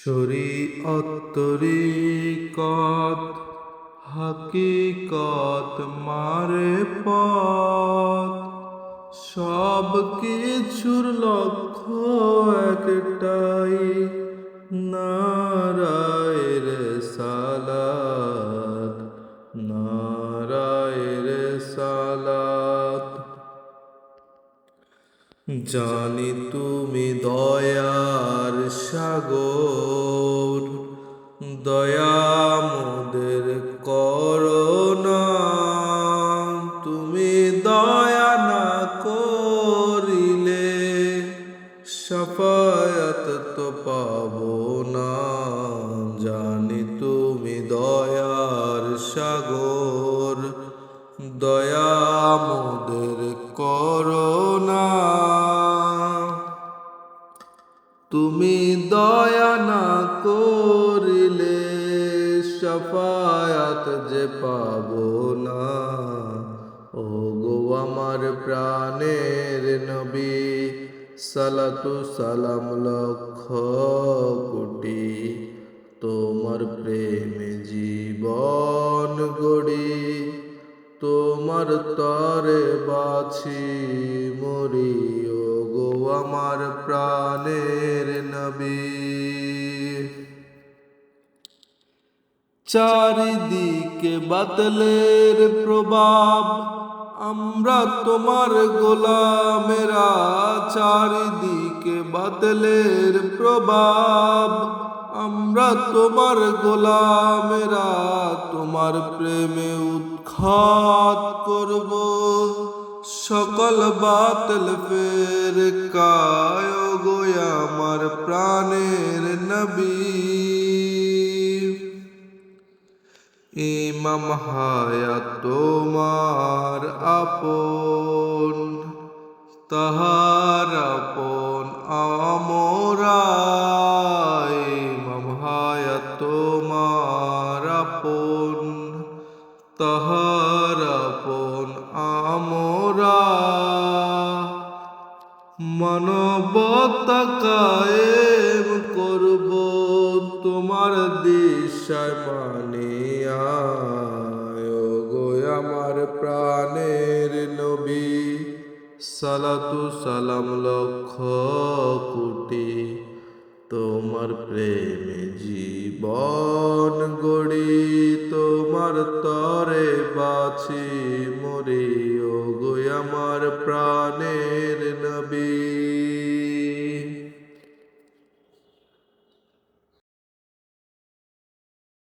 শরীয়ত তরিকত হাকিকত মারে পথ। সব কিছুর লক্ষ্য একটাই, নারায়ের সালাত নারায়ের সালাত। জানি তুমি দয়ার সাগর দয়া মোদের করোনা তুমি দয়া না করিলে সফায়ত তো পাবো না। জানি তুমি দয়ার সাগর দয়া মোদের করোনা তুমি দয়া না করিলে সফায়াত যে পাবো না। ও গো আমার প্রাণের নবী, সালাতু সালাম লক্ষ কোটি, তোমার প্রেমে জীবন গড়ি, তোমার তরে বাছি মরি। ও গো আমার প্রাণের নবী চারিদিকে বাতলের প্রভাব। আমরা তোমার গোলামেরা, চারিদিকে বাতলের প্রভাব। আমরা তোমার গোলামেরা, তোমার প্রেমে উৎখাত করব। সকল বাতল ফের কায় গো আমার প্রাণের নবী। ইমাম তোমার আপন, তাহার আপন আমরা ইমাম তোমার আপন, তাহার আপন আমরা করব তোমার দিশায় মানিয়া প্রাণের নবী সালাতু সালাম লক্ষ কোটি। তোমার প্রেমে জীবন গড়ি, তোমার তরে বাছি মরি ও গো আমার প্রাণে